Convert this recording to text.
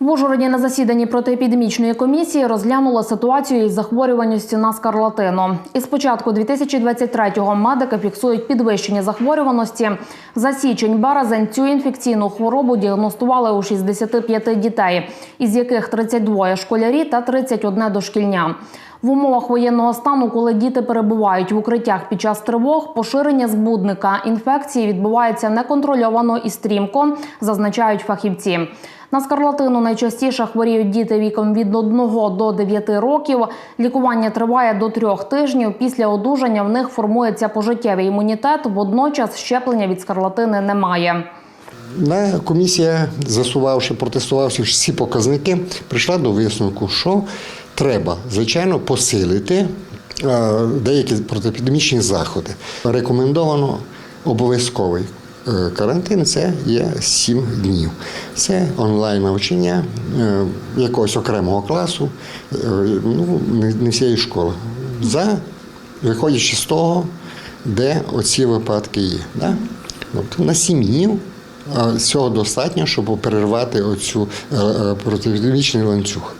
В Ужгороді на засіданні протиепідемічної комісії розглянули ситуацію із захворюваністю на скарлатину. Із початку 2023-го медики фіксують підвищення захворюваності. За січень-березень цю інфекційну хворобу діагностували у 65 дітей, із яких 32 школярі та 31 дошкільня. В умовах воєнного стану, коли діти перебувають в укриттях під час тривог, поширення збудника інфекції відбувається неконтрольовано і стрімко, зазначають фахівці. На скарлатину найчастіше хворіють діти віком від 1 до 9 років. Лікування триває до трьох тижнів. Після одужання в них формується пожиттєвий імунітет. Водночас щеплення від скарлатини немає. На комісія, засувавши, протестувавши всі показники, прийшла до висновку, що треба, звичайно, посилити е, деякі протиепідемічні заходи. Рекомендовано обов'язковий карантин це є 7 днів. Це онлайн навчання е, якогось окремого класу, е, ну, не- всієї школи. За виходячи з того, де оці випадки є. Да? Тобто на 7 днів цього достатньо, щоб перервати оцю е, е, протиепідемічний ланцюг.